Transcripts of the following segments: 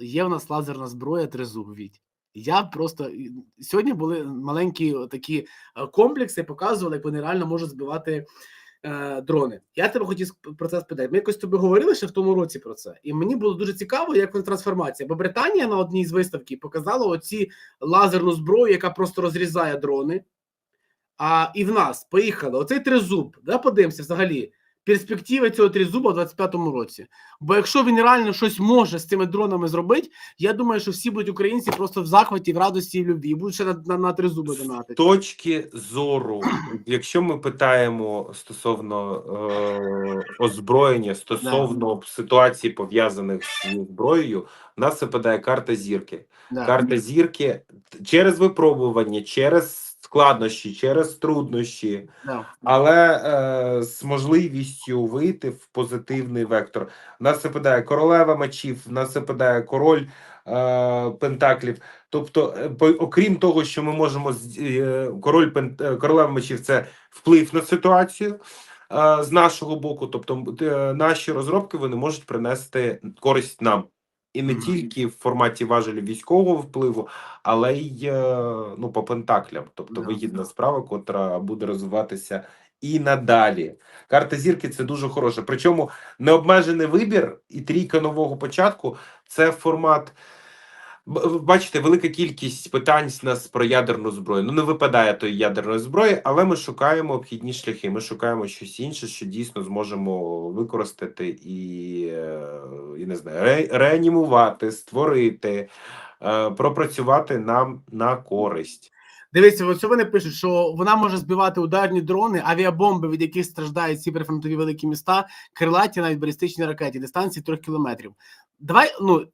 є в нас лазерна зброя тризуб. Я просто сьогодні були маленькі такі е, комплекси, показували, як вони реально можуть збивати е, дрони. Я тебе хотів про це спитати. Ми якось тобі говорили ще в тому році про це, і мені було дуже цікаво, як вона трансформація. Бо Британія на одній з виставки показала оці лазерну зброю, яка просто розрізає дрони. А і в нас поїхали. Оцей тризуб. Да, подивимося взагалі. Перспективи цього тризуба в 25-му році. Бо якщо він реально щось може з цими дронами зробити, я думаю, що всі будуть українці просто в захваті, в радості і в любві. І будуть ще на, на, на тризуби З точки зору, якщо ми питаємо стосовно е, озброєння, стосовно ситуацій пов'язаних з зброєю, в нас випадає карта зірки. Да. Карта зірки через випробування, через складнощі, через труднощі, але е, з можливістю вийти в позитивний вектор. У нас випадає королева мечів, в нас випадає король е, пентаклів. Тобто, е, по- окрім того, що ми можемо з- е, король пен- е, королева мечів це вплив на ситуацію. е, З нашого боку, тобто наші розробки вони можуть принести користь нам, і не тільки в форматі важелі військового впливу, але й е, ну по пентаклям, тобто вигідна справа, котра буде розвиватися і надалі. Карта зірки це дуже хороше. Причому необмежений вибір і трійка нового початку це формат. Бачите, велика кількість питань з нас про ядерну зброю. Ну не випадає тої ядерної зброї, але ми шукаємо обхідні шляхи. Ми шукаємо щось інше, що дійсно зможемо використати і, е, і не знаю, ре, реанімувати, створити, е, пропрацювати нам на користь. Дивіться, ось вони пишуть, що вона може збивати ударні дрони, авіабомби, від яких страждають ці прифронтові великі міста, крилаті, навіть балістичні ракети, дистанції трьох кілометрів. Давай, ну.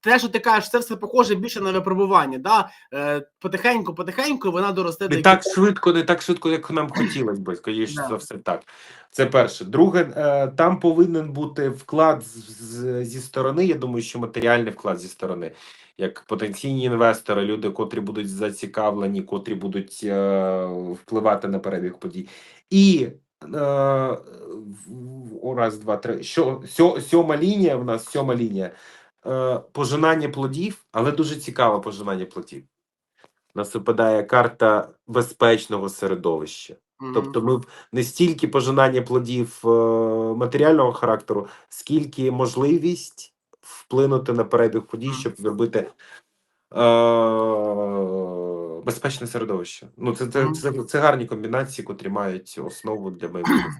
Те, що ти кажеш, це все похоже більше на випробування. Да? Е, потихеньку, потихеньку вона доросте Не до так швидко, не так швидко, як нам хотілося би, скоріше за все так. Це перше. Друге, е, там повинен бути вклад з- з- зі сторони. Я думаю, що матеріальний вклад зі сторони, як потенційні інвестори, люди, котрі будуть зацікавлені, котрі будуть е, впливати на перебіг подій. І е, раз, два, три. Що сьо- сьома лінія в нас сьома лінія. Е, пожинання плодів, але дуже цікаве пожинання плодів. У нас випадає карта безпечного середовища. Мгм. Тобто, ми не стільки пожинання плодів е, матеріального характеру, скільки можливість вплинути на перебіг подій, щоб зробити е, безпечне середовище. Ну, це, це, це, це гарні комбінації, котрі мають основу для майбутніх